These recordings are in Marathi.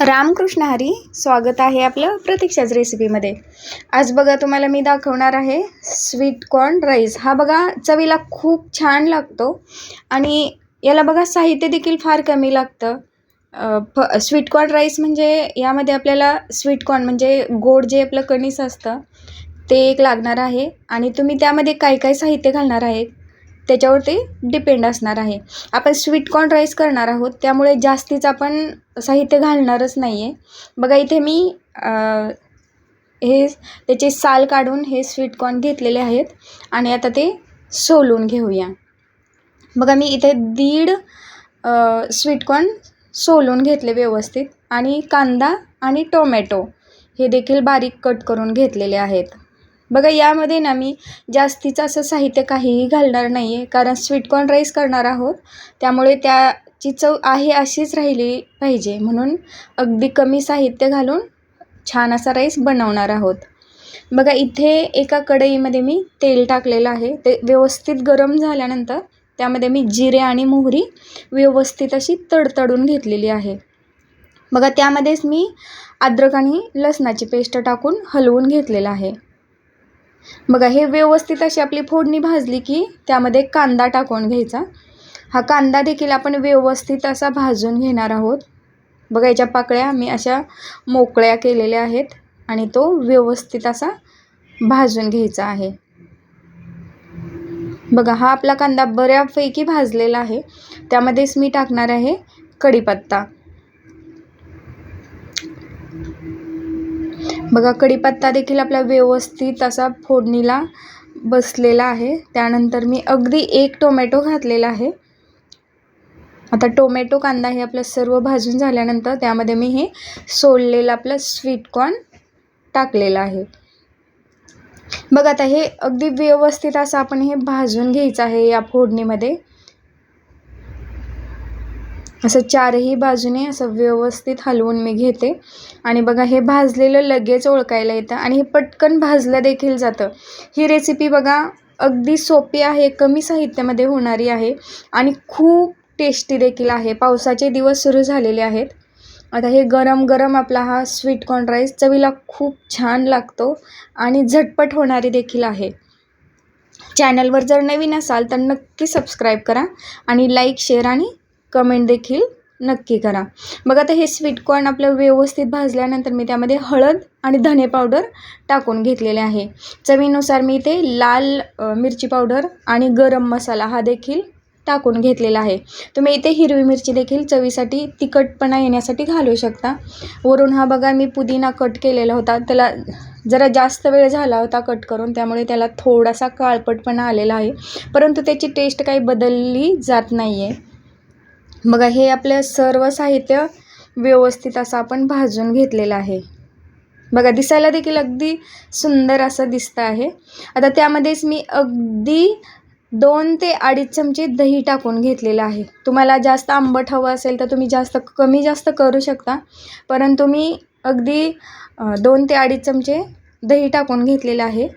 रामकृष्ण हरी स्वागत आहे आपलं प्रतीक्षाच रेसिपीमध्ये आज बघा तुम्हाला मी दाखवणार आहे स्वीट कॉर्न राईस हा बघा चवीला खूप छान लागतो आणि याला बघा साहित्य देखील फार कमी लागतं. प फ स्वीट कॉर्न राईस म्हणजे यामध्ये आपल्याला स्वीट कॉर्न म्हणजे गोड जे आपलं कणीस असतं ते एक लागणार आहे. आणि तुम्ही त्यामध्ये काय काय साहित्य घालणार आहे त्याच्यावर ते डिपेंड असणार आहे. आपण स्वीट कॉर्न राईस करणार आहोत त्यामुळे जास्तीच आपण साहित्य घालणारच नाही आहे बघा इथे मी हे त्याचे साल काढून हे स्वीट कॉर्न घेतलेले आहेत आणि आता ते सोलून घेऊया. बघा मी इथे दीड स्वीट कॉर्न सोलून घेतले व्यवस्थित आणि कांदा आणि टोमॅटो हे देखील बारीक कट करून घेतलेले आहेत. बघा यामध्ये ना मी जास्तीचं असं साहित्य काहीही घालणार नाही आहे कारण स्वीटकॉर्न राईस करणार आहोत. त्यामुळे त्याची चव आहे अशीच राहिली पाहिजे. म्हणून अगदी कमी साहित्य घालून छान असा राईस बनवणार आहोत. बघा इथे एका कढईमध्ये मी तेल टाकलेलं आहे. ते व्यवस्थित गरम झाल्यानंतर त्यामध्ये मी जिरे आणि मोहरी व्यवस्थित अशी तडतडून घेतलेली आहे. बघा त्यामध्येच मी अद्रक आणि लसणाची पेस्ट टाकून हलवून घेतलेलं आहे. बघा हे व्यवस्थित अशी आपली फोडणी भाजली की त्यामध्ये कांदा टाकून घ्यायचा. हा कांदा देखील आपण व्यवस्थित असा भाजून घेणार आहोत. बघा याच्या पाकळ्या मी अशा मोकळ्या केलेल्या आहेत आणि तो व्यवस्थित असा भाजून घ्यायचा आहे. बघा हा आपला कांदा बऱ्यापैकी भाजलेला आहे. त्यामध्येच मी टाकणार आहे कढीपत्ता. बघा कढीपत्ता देखील आपला व्यवस्थित असा फोडणीला बसलेला आहे. त्यानंतर मी अगदी एक टोमॅटो घातलेला आहे. आता टोमॅटो कांदा हे आपलं सर्व भाजून झाल्यानंतर त्यामध्ये मी हे सोडलेलं आपलं स्वीट कॉर्न टाकलेलं आहे. बघा आता हे अगदी व्यवस्थित असं आपण हे भाजून घ्यायचं आहे या फोडणीमध्ये. असं चारही बाजूने असं व्यवस्थित हलवून मी घेते. आणि बघा हे भाजलेलं लगेच ओळखायला येतं आणि हे पटकन भाजलं देखील जातं. ही रेसिपी बघा अगदी सोपी आहे कमी साहित्यामध्ये होणारी आहे आणि खूप टेस्टी देखील आहे. पावसाचे दिवस सुरू झालेले आहेत. आता हे गरम गरम आपला हा स्वीट कॉर्न राईस चवीला खूप छान लागतो आणि झटपट होणारी देखील आहे. चॅनलवर जर नवीन असाल तर नक्की सबस्क्राईब करा आणि लाईक शेअर आणि कमेंट देखील नक्की करा. बघा आता हे स्वीट कॉर्न आपलं व्यवस्थित भाजल्यानंतर मी त्यामध्ये हळद आणि धने पावडर टाकून घेतलेले आहे. चवीनुसार मी इथे लाल मिरची पावडर आणि गरम मसाला हा देखील टाकून घेतलेला आहे. तुम्ही इथे हिरवी मिरची देखील चवीसाठी तिखटपणा येण्यासाठी घालू शकता. वरून हा बघा मी पुदिना कट केलेला होता. त्याला जरा जास्त वेळ झाला होता कट करून त्यामुळे त्याला थोडासा काळपटपणा आलेला आहे. परंतु त्याची टेस्ट काही बदलली जात नाही आहे बघा हे आपलं सर्व साहित्य व्यवस्थित असं आपण भाजून घेतलेलं आहे. बघा दिसायला देखील अगदी सुंदर असं दिसतं आहे. आता त्यामध्येच मी अगदी दोन ते अडीच चमचे दही टाकून घेतलेलं आहे. तुम्हाला जास्त आंबट हवं असेल तर तुम्ही जास्त कमी जास्त करू शकता. परंतु मी अगदी दोन ते अडीच चमचे दही टाकून घेतलेलं आहे.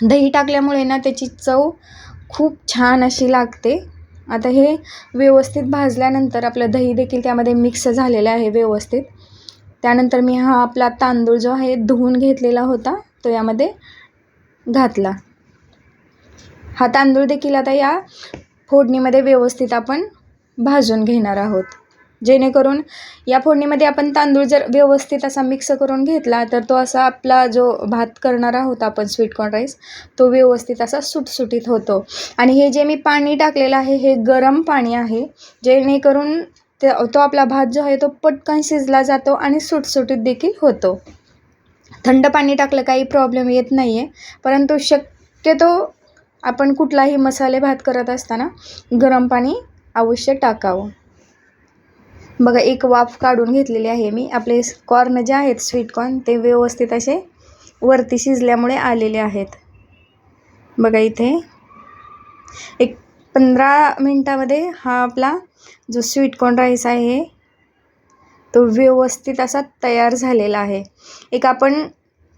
दही टाकल्यामुळे ना त्याची चव खूप छान अशी लागते. आता हे व्यवस्थित भाजल्यानंतर आपलं दही देखील त्यामध्ये मिक्स झालेलं आहे व्यवस्थित. त्यानंतर मी हा आपला तांदूळ जो आहे धुवून घेतलेला होता तो यामध्ये घातला. हा तांदूळ देखील आता या फोडणीमध्ये व्यवस्थित आपण भाजून घेणार आहोत. जेणेकरून या फोडणीमध्ये आपण तांदूळ जर व्यवस्थित असा मिक्स करून घेतला तर तो असा आपला जो भात करणार आहोत आपण स्वीट कॉर्न राईस तो व्यवस्थित असा सुटसुटीत होतो. आणि हे जे मी पाणी टाकलेलं आहे हे गरम पाणी आहे जेणेकरून ते तो आपला भात जो आहे तो पटकन शिजला जातो आणि सुटसुटीत देखील होतो. थंड पाणी टाकलं काही प्रॉब्लेम येत नाही आहे परंतु शक्यतो आपण कुठलाही मसाले भात करत असताना गरम पाणी अवश्य टाकावं. बघा एक वाफ काढून घेतलेली आहे मी. आपले कॉर्न जे आहेत स्वीट कॉर्न ते व्यवस्थित असे वरती शिजल्यामुळे आलेले आहेत. बघा इथे. एक पंधरा मिनटामध्ये हा आपला जो स्वीट कॉर्न राईस आहे तो व्यवस्थित असा तयार झालेला आहे. एक आपण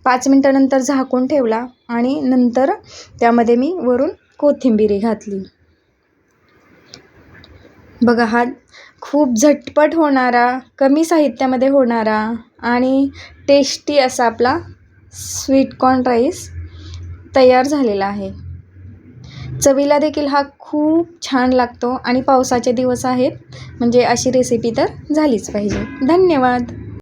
पाच मिनटानंतर झाकून ठेवला आणि नंतर त्यामध्ये मी वरून कोथिंबीरी घातली. बघा हा खूप झटपट होणारा कमी साहित्यामध्ये होणारा आणि टेस्टी असा आपला स्वीटकॉर्न राईस तयार झालेला आहे. चवीला देखील हा खूप छान लागतो आणि पावसाचे दिवस आहेत म्हणजे अशी रेसिपी तर झालीच पाहिजे. धन्यवाद!